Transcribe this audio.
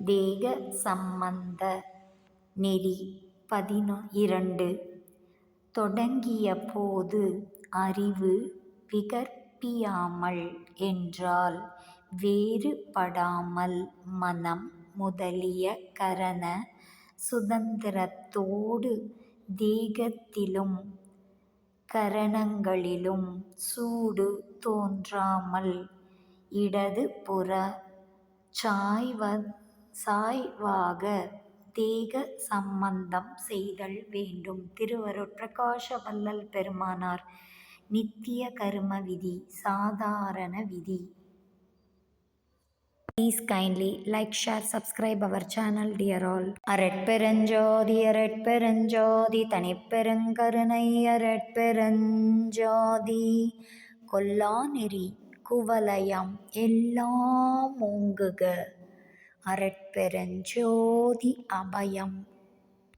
தேக சம்பந்த நெறி பதினிரண்டு தொடங்கிய போது அறிவு விகற்பியாமல் என்றால் வேறுபடாமல் மனம் முதலிய கரண சுதந்திரத்தோடு தேகத்திலும் கரணங்களிலும் சூடு தோன்றாமல் இடது புற சாய்வ சாய்வாக தேக சம்பந்தம் செய்தல் வேண்டும். திருவருட் பிரகாச பெருமானார் நித்திய கர்ம விதி சாதாரண விதி. Please kindly like share subscribe our channel dear all அரட்பெருஞ்சோதி அரட்பெருஞ்சோதி தனிப்பெருங்கருணை அரட்பெருஞ்சோதி கொல்லா நெறி குவலயம் எல்லாம் ஓங்குக அரட்பெருஞ்சோதி அபயம்.